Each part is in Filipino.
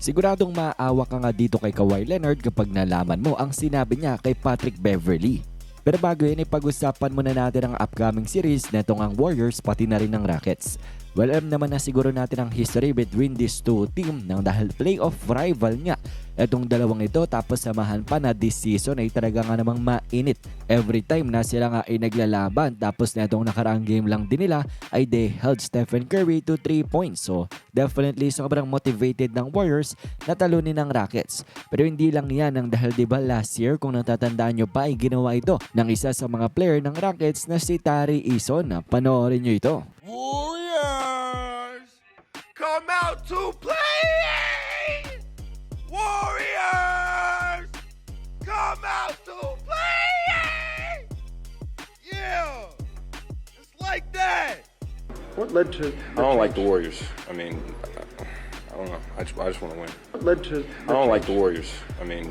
Siguradong maawa ka nga dito kay Kawhi Leonard kapag nalaman mo ang sinabi niya kay Patrick Beverly. Pero bago yun, ipag-usapan muna natin ang upcoming series netong ang Warriors pati na rin ng Rockets. Well, alam naman na siguro natin ang history between these two team nang dahil playoff rival nga itong dalawang ito tapos samahan pa na this season ay talaga nga namang mainit. Every time na sila nga ay naglalaban tapos na itong nakaraang game lang din nila ay they held Stephen Curry to 3 points. So definitely sobrang motivated ng Warriors na talunin ng Rockets. Pero hindi lang yan ang dahil diba last year kung natatandaan nyo pa ay ginawa ito ng isa sa mga player ng Rockets na si Tari Eason. Panoorin nyo ito. Warriors, come out to play! What led to? I don't like the Warriors. I mean, I don't know. I just, I just want to win. What led to? I don't like the Warriors. I mean,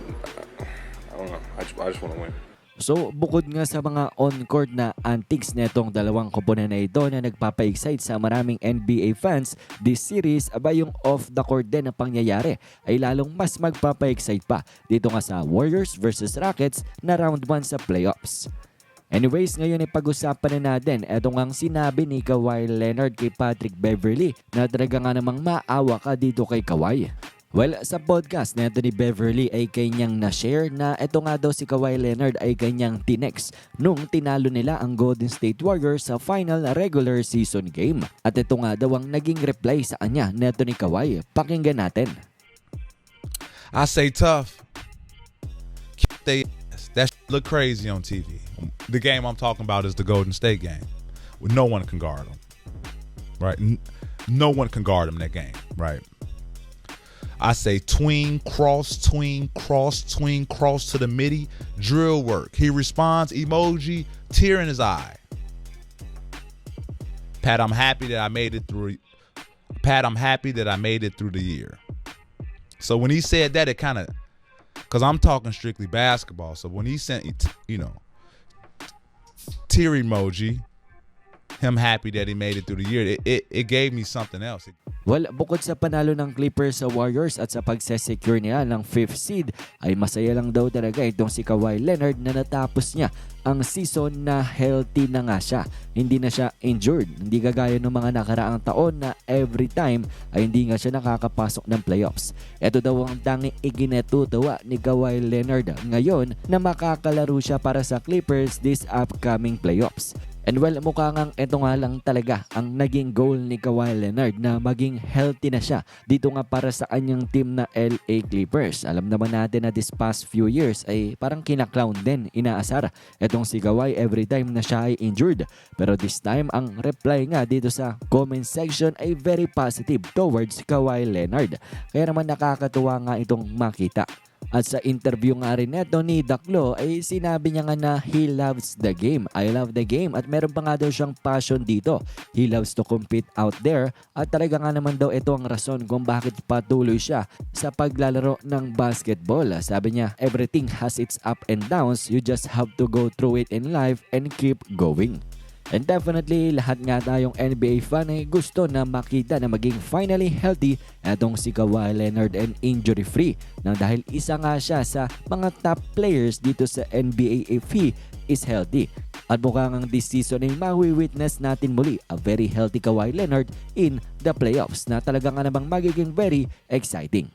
I don't know. I just, I just want to win. So bukod nga sa mga on-court na antics netong dalawang koponan na ito na nagpapa-excite sa maraming NBA fans, this series aba yung off-the-court din na pangyayari ay lalong mas magpapa-excite pa dito nga sa Warriors versus Rockets na round 1 sa playoffs. Anyways, ngayon ay pag-usapan na natin etong ang sinabi ni Kawhi Leonard kay Patrick Beverly na talaga nga namang maawa ka dito kay Kawhi. Well, sa podcast na ito ni Beverly ay kanyang na-share na ito nga daw si Kawhi Leonard ay kanyang tinex nung tinalo nila ang Golden State Warriors sa final regular season game. At ito nga daw ang naging reply sa kanya neto ni Kawhi. Pakinggan natin. I say tough. Keep they. That look crazy on TV. The game I'm talking about is the Golden State game. No one can guard them. Right? No one can guard them that game. Right? I say tween, cross, tween, cross, tween, cross to the midi, drill work. He responds, emoji, tear in his eye. Pat, I'm happy that I made it through. Pat, I'm happy that I made it through the year. So when he said that, it kind of, because I'm talking strictly basketball. So when he sent, you know, tear emoji, him happy that he made it through the year, it, it, it gave me something else. Well, bukod sa panalo ng Clippers sa Warriors at sa pagsesecure nila ng 5th seed, ay masaya lang daw talaga itong si Kawhi Leonard na natapos niya ang season na healthy na nga siya. Hindi na siya injured. Hindi kagaya ng mga nakaraang taon na every time ay hindi nga siya nakakapasok ng playoffs. Ito daw ang tanging iginatutuwa ni Kawhi Leonard ngayon na makakalaro siya para sa Clippers this upcoming playoffs. And well, mukha ngang ito nga lang talaga ang naging goal ni Kawhi Leonard na maging healthy na siya dito nga para sa kanyang team na LA Clippers. Alam naman natin na this past few years ay parang kinaklown din, inaasar itong si Kawhi every time na siya ay injured. Pero this time, ang reply nga dito sa comment section ay very positive towards Kawhi Leonard. Kaya naman nakakatuwa nga itong makita. At sa interview nga rin neto ni Daklo ay sinabi niya nga na he loves the game. I love the game at meron pa nga daw siyang passion dito. He loves to compete out there at talaga nga naman daw ito ang rason kung bakit patuloy siya sa paglalaro ng basketball. Sabi niya, everything has its up and downs. You just have to go through it in life and keep going. And definitely, lahat nga tayong NBA fan ay gusto na makita na maging finally healthy etong si Kawhi Leonard and injury-free nang dahil isa nga siya sa mga top players dito sa NBA if he is healthy. At mukhang ang this season ay mawi-witness natin muli a very healthy Kawhi Leonard in the playoffs na talaga nga namang magiging very exciting.